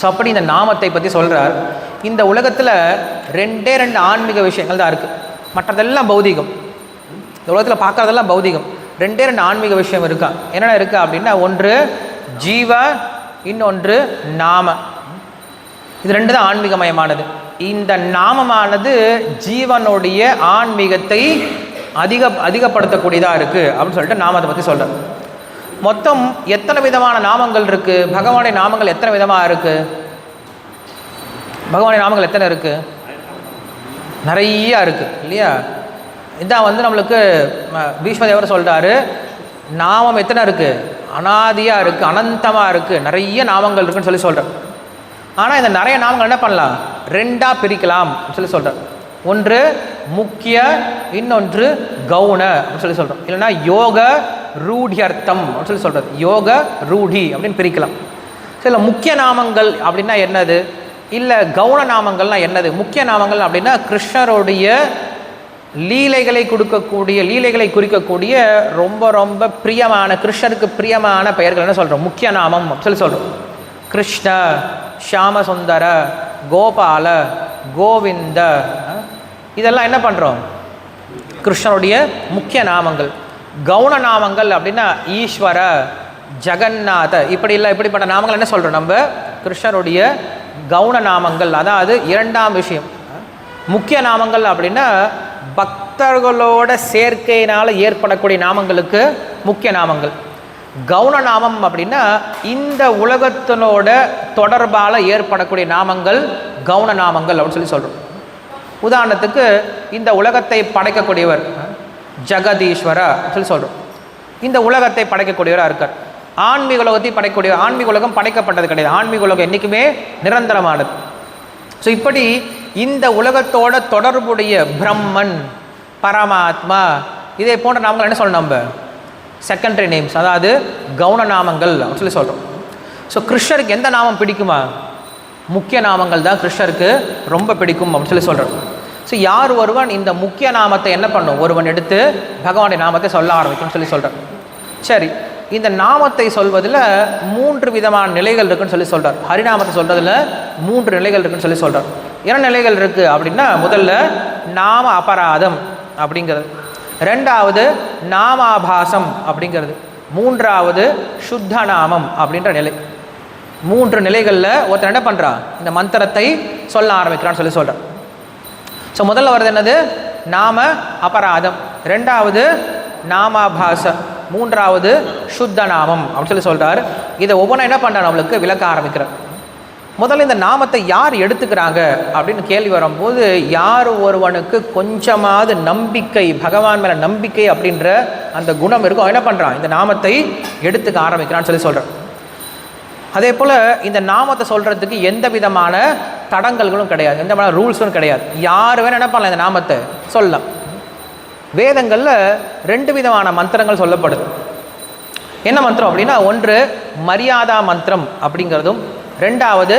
So அப்படி இந்த நாமத்தை பற்றி சொல்கிறார் இந்த உலகத்தில் ரெண்டே ரெண்டு ஆன்மீக விஷயங்கள் தான் இருக்குது மற்றதெல்லாம் பௌதிகம். இந்த உலகத்தில் பார்க்குறதெல்லாம் பௌதிகம். ரெண்டே ரெண்டு ஆன்மீக விஷயம் இருக்கா? என்னென்ன இருக்கா அப்படின்னா ஒன்று ஜீவ இன்னொன்று நாம. இது ரெண்டு தான் ஆன்மீகமயமானது. இந்த நாமமானது ஜீவனுடைய ஆன்மீகத்தை அதிக அதிகப்படுத்தக்கூடியதாக இருக்குது அப்படின்னு சொல்லிட்டு நாமத்தை பற்றி சொல்கிறேன் மொத்தம் எத்தனை விதமான நாமங்கள் இருக்குது பகவானுடைய நாமங்கள் எத்தனை விதமாக இருக்குது பகவானுடைய நாமங்கள் எத்தனை இருக்குது நிறைய இருக்குது இல்லையா? இதான் வந்து நம்மளுக்கு பீஷ்மதேவர் சொல்கிறாரு நாமம் எத்தனை இருக்குது அனாதியாக இருக்குது அனந்தமாக இருக்குது நிறைய நாமங்கள் இருக்குன்னு சொல்லி சொல்கிறார் ஆனால் இந்த நிறைய நாமங்கள் என்ன பண்ணலாம்? ரெண்டாக பிரிக்கலாம் அப்படின்னு சொல்லி சொல்கிறார் ஒன்று முக்கிய இன்னொன்று கவுன அப்படின்னு சொல்லி சொல்கிறோம் இல்லைன்னா யோக ரூடியர்த்தம் அப்படின்னு சொல்லி சொல்கிறது யோக ரூடி அப்படின்னு பிரிக்கலாம். சில முக்கிய நாமங்கள் அப்படின்னா என்னது? இல்லை கவுன நாமங்கள்னா என்னது? முக்கிய நாமங்கள் அப்படின்னா கிருஷ்ணருடைய லீலைகளை கொடுக்கக்கூடிய லீலைகளை குறிக்கக்கூடிய ரொம்ப ரொம்ப பிரியமான கிருஷ்ணருக்கு பிரியமான பெயர்கள் என்ன சொல்கிறோம் முக்கிய நாமம் அப்படின்னு சொல்லி சொல்கிறோம் கிருஷ்ண ஷியாமசுந்தர கோபால கோவிந்த இதெல்லாம் என்ன பண்ணுறோம் கிருஷ்ணருடைய முக்கிய நாமங்கள். கவுன நாமங்கள் அப்படின்னா ஈஸ்வர ஜெகநாத இப்படி இல்லை இப்படிப்பட்ட நாமங்கள் என்ன சொல்கிறோம் நம்ம? கிருஷ்ணருடைய கவுன நாமங்கள் அதாவது இரண்டாம் விஷயம். முக்கிய நாமங்கள் அப்படின்னா பக்தர்களோட சேர்க்கையினால் ஏற்படக்கூடிய நாமங்களுக்கு முக்கிய நாமங்கள். கவுன நாமம் அப்படின்னா இந்த உலகத்தினோட தொடர்பால் ஏற்படக்கூடிய நாமங்கள் கவுன நாமங்கள் அப்படின்னு சொல்லி சொல்கிறோம் உதாரணத்துக்கு இந்த உலகத்தை படைக்கக்கூடியவர் ஜெகதீஸ்வர சொல்லி சொல்கிறோம் இந்த உலகத்தை படைக்கக்கூடியவராக இருக்கார் ஆன்மீக உலகத்தை படைக்கக்கூடிய ஆன்மீக உலகம் படைக்கப்பட்டது கிடையாது. ஆன்மீக உலகம் என்றைக்குமே நிரந்தரமானது. ஸோ இப்படி இந்த உலகத்தோட தொடர்புடைய பிரம்மன் பரமாத்மா இதே போன்ற நாமங்கள் என்ன சொல்லணும் நம்ம? செகண்டரி நேம்ஸ் அதாவது கவுன நாமங்கள் அப்படின்னு சொல்லி சொல்கிறோம் ஸோ கிருஷ்ணருக்கு எந்த நாமம் பிடிக்குமா? முக்கிய நாமங்கள் தான் கிருஷ்ணருக்கு ரொம்ப பிடிக்கும் அப்படின்னு சொல்லி சொல்கிறோம் ஸோ யார் ஒருவன் இந்த முக்கிய நாமத்தை என்ன பண்ணும்? ஒருவன் எடுத்து பகவானுடைய நாமத்தை சொல்ல ஆரம்பிக்கும்னு சொல்லி சொல்கிறார் சரி இந்த நாமத்தை சொல்வதில் மூன்று விதமான நிலைகள் இருக்குன்னு சொல்லி சொல்கிறார் ஹரிநாமத்தை சொல்கிறதுல மூன்று நிலைகள் இருக்குன்னு சொல்லி சொல்கிறார் என்ன நிலைகள் இருக்குது அப்படின்னா முதல்ல நாம அபராதம் அப்படிங்கிறது. ரெண்டாவது நாமாபாசம் அப்படிங்கிறது. மூன்றாவது சுத்த நாமம் அப்படின்ற நிலை. மூன்று நிலைகளில் ஒருத்தர் என்ன பண்ணுறான் இந்த மந்திரத்தை சொல்ல ஆரம்பிக்கிறான்னு சொல்லி சொல்கிறான் ஸோ முதல்ல வருது என்னது? நாம அபராதம். ரெண்டாவது நாமாபாசம் மூன்றாவது சுத்த நாமம் அப்படின்னு சொல்லி சொல்கிறார் இதை ஒவ்வொன்றா என்ன பண்ணுறா நம்மளுக்கு? விளக்க ஆரம்பிக்கிறார். முதல்ல இந்த நாமத்தை யார் எடுத்துக்கிறாங்க? அப்படின்னு கேள்வி வரும்போது யார் ஒருவனுக்கு கொஞ்சமாவது நம்பிக்கை பகவான் மேலே நம்பிக்கை அப்படின்ற அந்த குணம் இருக்கும் என்ன பண்ணுறான் இந்த நாமத்தை எடுத்துக்க ஆரம்பிக்கிறான்னு சொல்லி சொல்கிறேன் அதே போல் இந்த நாமத்தை சொல்கிறதுக்கு எந்த விதமான தடங்கல்களும் கிடையாது. எந்த மாதிரி ரூல்ஸும் கிடையாது. யார் வேணும் என்ன பண்ணலாம் இந்த நாமத்தை? சொல்லலாம் வேதங்களில் ரெண்டு விதமான மந்திரங்கள் சொல்லப்படுது. என்ன மந்திரம் அப்படின்னா ஒன்று மரியாதா மந்திரம் அப்படிங்கிறதும் ரெண்டாவது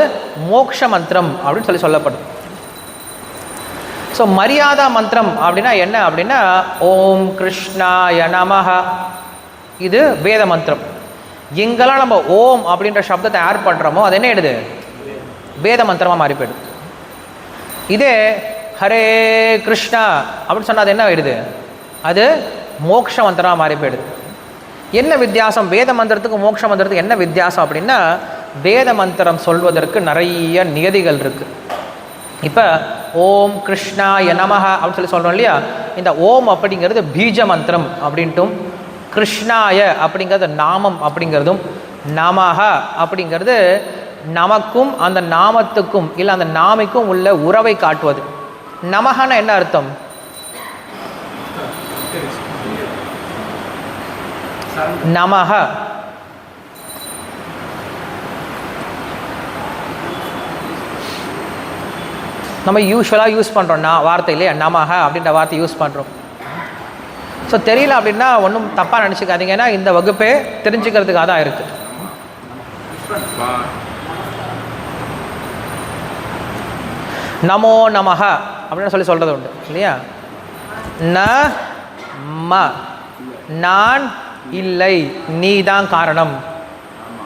மோக்ஷ மந்திரம் அப்படின்னு சொல்லி சொல்லப்படும் ஸோ மரியாதா மந்திரம் அப்படின்னா என்ன அப்படின்னா ஓம் கிருஷ்ணாய நமஹ. இது வேத மந்திரம். எங்கெல்லாம் நம்ம ஓம் அப்படின்ற சப்தத்தை ஆட் பண்ணுறோமோ அது என்ன எடுது வேத மந்திரமாக மாறி போயிடுது. இதே ஹரே கிருஷ்ணா அப்படின்னு சொன்னால் அது என்ன ஆயிடுது? அது மோக்ஷ மந்திரமாக மாறி போயிடுது. என்ன வித்தியாசம்? வேத மந்திரத்துக்கு மோட்ச மந்திரத்துக்கு என்ன வித்தியாசம் அப்படின்னா வேத மந்திரம் சொல்வதற்கு நிறைய நியதிகள் இருக்குது இப்போ ஓம் கிருஷ்ணா நமஹ அப்படின்னு சொல்லி சொல்கிறோம் இல்லையா? இந்த ஓம் அப்படிங்கிறது பீஜ மந்திரம் அப்படின்ட்டும் கிருஷ்ணாய அப்படிங்கிறது நாமம் அப்படிங்கிறதும் நமஹ அப்படிங்கிறது நமக்கும் அந்த நாமத்துக்கும் இல்லை அந்த நாமைக்கும் உள்ள உறவை காட்டுவது. நமகன என்ன அர்த்தம்? நமக. நம்ம யூஸ்வலாக யூஸ் பண்ணுறோம் நான் வார்த்தை இல்லையா? நமக அப்படின்ற வார்த்தை யூஸ் பண்ணுறோம் ஸோ தெரியல அப்படின்னா ஒன்றும் தப்பாக நினச்சிக்காதீங்க. ஏன்னா இந்த வகுப்பே தெரிஞ்சுக்கிறதுக்காக தான் இருக்குது நமோ நமஹ அப்படின்னு சொல்லி சொல்கிறது உண்டு. இல்லையா? ந ம. நான் இல்லை நீ தான் காரணம்.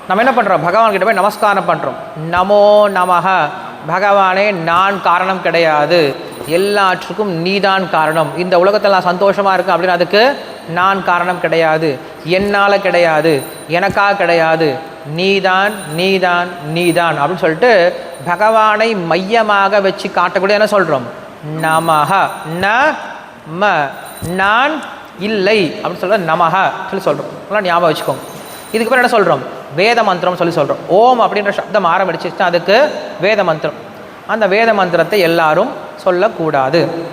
நம்ம என்ன பண்ணுறோம் பகவான்கிட்ட போய் நமஸ்காரம் பண்ணுறோம் நமோ நமஹ பகவானே நான் காரணம் கிடையாது. எல்லாற்றுக்கும் நீதான் காரணம். இந்த உலகத்தில் நான் சந்தோஷமாக இருக்கேன் அப்படின்னு அதுக்கு நான் காரணம் கிடையாது. என்னால் கிடையாது. எனக்காக கிடையாது. நீதான் நீதான் நீதான் அப்படின்னு சொல்லிட்டு பகவானை மையமாக வச்சு காட்டக்கூடிய என்ன சொல்கிறோம் நமஹ. ந ம நான் இல்லை. அப்படின்னு சொல்ற நமஹ சொல்லி சொல்கிறோம் அதெல்லாம் ஞாபகம் வச்சுக்கோங்க. இதுக்கு என்ன சொல்கிறோம் வேத மந்திரம் சொல்லி சொல்கிறோம் ஓம் அப்படின்ற சப்தம் ஆரம்பிச்சிச்சுன்னா அதுக்கு வேத மந்திரம். அந்த வேத மந்திரத்தை எல்லாரும் சொல்லக்கூடாது.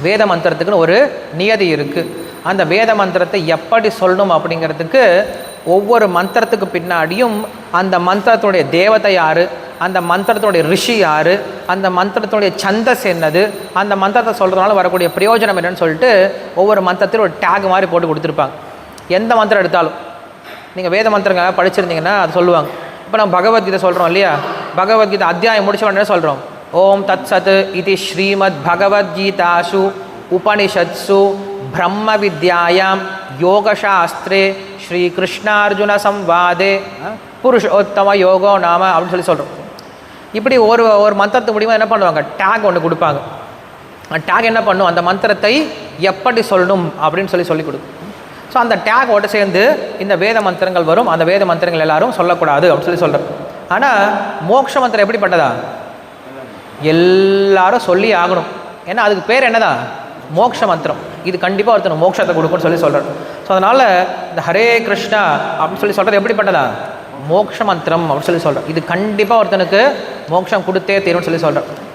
வேத மந்திரத்துக்குன்னு ஒரு நியதி இருக்குது அந்த வேத மந்திரத்தை எப்படி சொல்லணும் அப்படிங்கிறதுக்கு ஒவ்வொரு மந்திரத்துக்கு பின்னாடியும் அந்த மந்திரத்தினுடைய தேவதை யார்? அந்த மந்திரத்தினுடைய ரிஷி யார்? அந்த மந்திரத்தினுடைய சந்தஸ் என்னது? அந்த மந்திரத்தை சொல்கிறதுனால வரக்கூடிய பிரயோஜனம் என்னன்னு சொல்லிட்டு ஒவ்வொரு மந்திரத்தில் ஒரு டேக் மாதிரி போட்டு கொடுத்துருப்பாங்க. எந்த மந்திரம் எடுத்தாலும். நீங்கள் வேத மந்திரங்கள் படிச்சிருந்தீங்கன்னா அது சொல்லுவாங்க. இப்போ நம்ம பகவத்கீதை சொல்கிறோம் இல்லையா? பகவத்கீதை அத்தியாயம் முடிச்ச உடனே சொல்கிறோம் ஓம் தத் சத் இது ஸ்ரீமத் பகவத்கீதாசு உபனிஷத்சு பிரம்ம வித்யாயாம் யோகசாஸ்திரே ஸ்ரீ கிருஷ்ணார்ஜுன சம்வாதே புருஷோத்தம யோகோ நாம அப்படின்னு சொல்லி சொல்கிறோம் இப்படி ஒரு ஒரு மந்திரத்து முடியுமா என்ன பண்ணுவாங்க? டேக் ஒன்று கொடுப்பாங்க. அந்த டேக் என்ன பண்ணும்? அந்த மந்திரத்தை எப்படி சொல்லணும் அப்படின்னு சொல்லி சொல்லி கொடுக்கும் ஸோ அந்த டேக்கோடு சேர்ந்து இந்த வேத மந்திரங்கள் வரும். அந்த வேத மந்திரங்கள் எல்லாரும் சொல்லக்கூடாது அப்படின்னு சொல்லி சொல்கிறேன் ஆனால் மோட்ச மந்திரம் எப்படிப்பட்டதா எல்லாரும் சொல்லி ஆகணும். ஏன்னா அதுக்கு பேர் என்னதான் மோட்ச மந்திரம். இது கண்டிப்பாக ஒருத்தர் மோட்சத்தை கொடுக்கும்னு சொல்லி சொல்கிறேன் ஸோ அதனால் இந்த ஹரே கிருஷ்ணா அப்படின்னு சொல்லி சொல்கிறது எப்படிப்பட்டதா மோட்ச மந்திரம் அப்படின்னு சொல்லி சொல்கிறேன் இது கண்டிப்பாக ஒருத்தனுக்கு மோட்சம் கொடுத்தே தீரும்னு சொல்லி சொல்கிறேன்